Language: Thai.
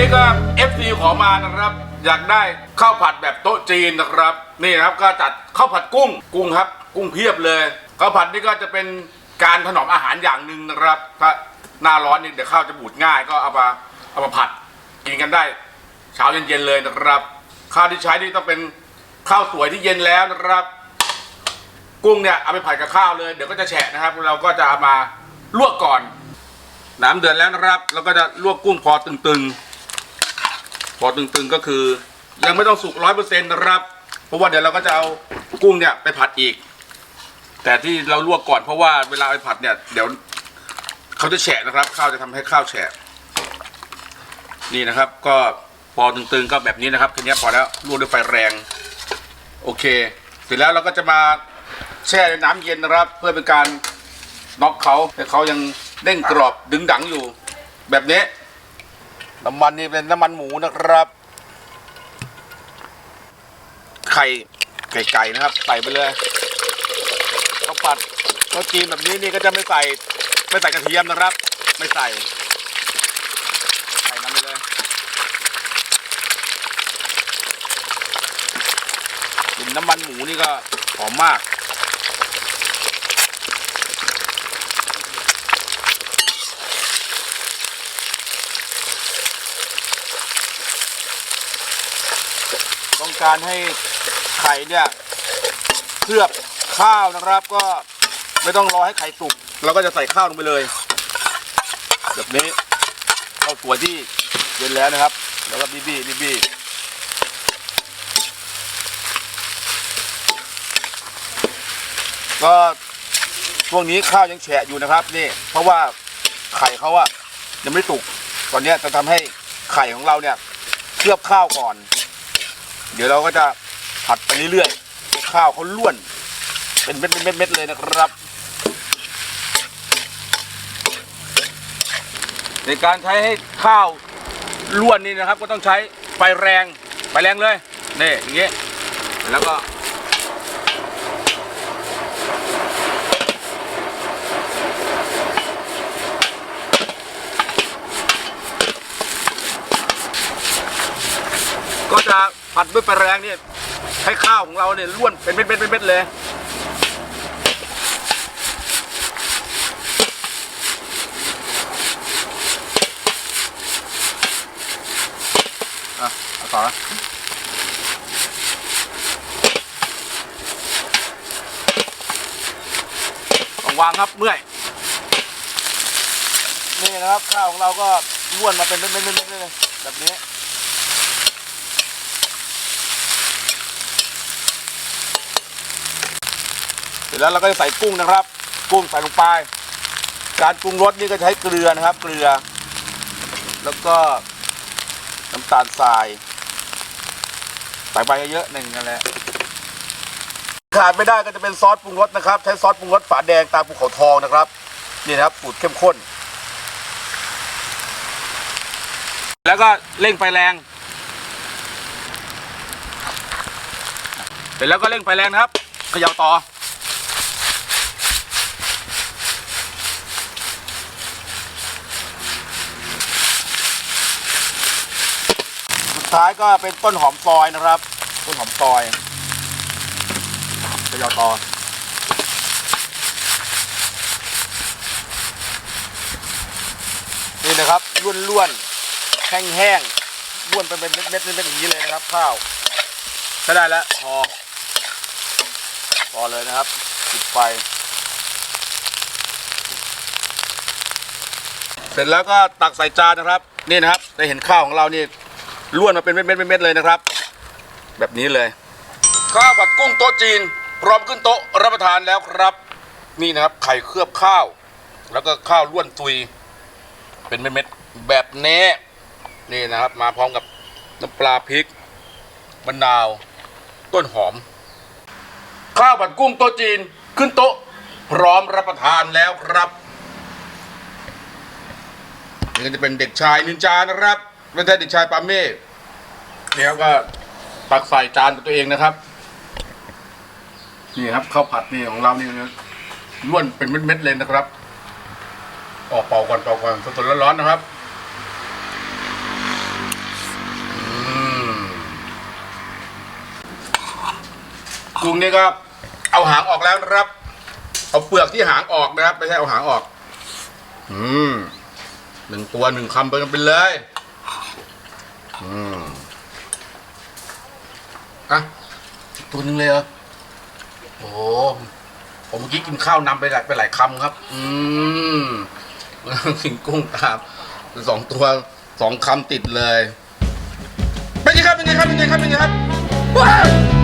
นี้ก็ FC ขอมานะครับ อยากได้ข้าวผัดแบบโต๊ะจีนนะครับ นี่นะครับก็จัดข้าวผัดกุ้งกุ้งครับ กุ้งเพียบเลยข้าวผัดนี่ก็จะเป็นการถนอมอาหารอย่างหนึ่งนะครับถ้าหน้าร้อนนี่เดี๋ยวข้าวจะบูดง่ายก็เอามาเอามาผัดกินกันได้เช้าเย็นๆเลยนะครับ ข้าวที่ใช้นี่ต้องเป็นข้าวสวยที่เย็นแล้วนะครับ กุ้งเนี่ยเอาไปผัดกับข้าวเลยเดี๋ยวก็จะแฉะนะครับ เราก็จะเอามาลวกก่อนน้ำเดือดแล้วนะครับ แล้วก็จะลวกกุ้งพอตึงๆ พอตึงๆก็คือ ยังไม่ต้องสุกร้อยเปอร์เซ็นต์นะครับ เพราะว่าเดี๋ยวเราก็จะเอากุ้งเนี่ยไปผัดอีก แต่ที่เราลวกก่อนเพราะว่าเวลาไปผัดเนี่ย เดี๋ยวเขาจะแฉะนะครับ ข้าวจะทำให้ข้าวแฉะ นี่นะครับ ก็พอตึงๆก็แบบนี้นะครับแค่นี้พอแล้วลวกด้วยไฟแรง โอเค เสร็จแล้วเราก็จะมาแช่ในน้ำเย็นนะครับ เพื่อเป็นการน็อกเขาให้เขายังเด้งกรอบดึงดังอยู่ แบบนี้ น้ำมันนี่เป็นน้ำมันหมูนะครับ ไข่ไก่ไก่นะครับ ใส่ไปเลยข้าวผัดข้าวจีนแบบนี้นี่ก็จะไม่ใส่ไม่ใส่กระเทียมนะครับ ไม่ใส่ใส่น้ำไปเลยกลิ่นน้ำมันหมูนี่ก็หอมมาก ต้องการให้ไข่เนี่ยเคลือบข้าวนะครับ ก็ไม่ต้องรอให้ไข่สุกเราก็จะใส่ข้าวลงไปเลย แบบนี้ข้าวสวยที่เย็นแล้วนะครับ แล้วก็บีบีบีบีก็ช่วงนี้ข้าวยังแฉะอยู่นะครับ นี่ เพราะว่าไข่เขาอะยังไม่สุกตอนนี้จะทำให้ไข่ของเราเนี่ยเคลือบข้าวก่อน เดี๋ยวเราก็จะผัดไปเรื่อยๆข้าวเขาล้วน เป็นเม็ดๆเม็ดๆเลยนะครับ ในการใช้ให้ข้าวล้วนนี่นะครับ ก็ต้องใช้ไฟแรงไฟแรงเลยนี่อย่างเงี้ยแล้วก็ก็จะ ผัดด้วยไฟแรงเนี่ยให้ข้าวของเราเนี่ยล้วนเป็นเม็ดๆเม็ดๆเลยอะเอาต่อนะวางครับเมื่อยนี่นะครับข้าวของเราก็ล้วนมาเป็นเม็ดๆๆๆเลยแบบนี้ เสร็จแล้วเราก็จะใส่กุ้งนะครับ กุ้งใส่ลงไป การปรุงรสนี่ก็ใช้เกลือนะครับ เกลือ แล้วก็น้ำตาลทรายใส่ไปเยอะๆหนึ่งนั่นแหละขาดไม่ได้ก็จะเป็นซอสปรุงรสนะครับ ใช้ซอสปรุงรสฝาแดงตามภูเขาทองนะครับนี่นะครับสูตรเข้มข้น แล้วก็เร่งไฟแรงเสร็จแล้วก็เร่งไฟแรงนะครับเขย่าต่อ ท้ายก็เป็นต้นหอมซอยนะครับ ต้นหอมซอยเขยาต่อนี่นะครับล้วนๆแห้งๆล้วนเป็นเม็ดๆเม็ดๆอย่างนี้เลยนะครับ ข้าวใช้ได้แล้วพอพอเลยนะครับปิดไฟเสร็จแล้วก็ตักใส่จานนะครับ นี่นะครับจะเห็นข้าวของเรานี่ ล้วนมาเป็นเม็ดๆเม็ดๆเลยนะครับ แบบนี้เลย ข้าวผัดกุ้งโต๊ะจีน พร้อมขึ้นโต๊ะรับประทานแล้วครับ นี่นะครับไข่เคลือบข้าว แล้วก็ข้าวล้วนตุย เป็นเม็ดๆแบบนี้นี่นะครับ มาพร้อมกับน้ำปลาพริกมะนาว ต้นหอม ข้าวผัดกุ้งโต๊ะจีนขึ้นโต๊ะ พร้อมรับประทานแล้วครับนี่ก็จะเป็นเด็กชายนินจานะครับ เม่ใช่เดิกชายปาเม่เนี่ยครัก็ตักใส่จานของตัวเองนะครับ นี่ครับข้าวผัดนี่ของเรานี่ล้วนเป็นเม็ดๆเลยนะครับออกเป่าก่อนเป่าก่อนสดๆร้อนๆนะครับกุ้งนี่ครับเอาหางออกแล้วนะครับ เอาเปลือกที่หางออกนะครับ ไม่ใช่เอาหางออก อืมหนึ่งตัวหนึ่งคำไปกันไปเลย อืมอะตัวหนึ่งเลยเหรอโอ้โหผมเมื่อกี้กินข้าวนำไปหลายไปหลายคำครับ อืมกินกุ้งตามสองตัวสองคำติดเลย เป็นไงครับ เป็นไงครับ เป็นไงครับ เป็นไงครับว้าว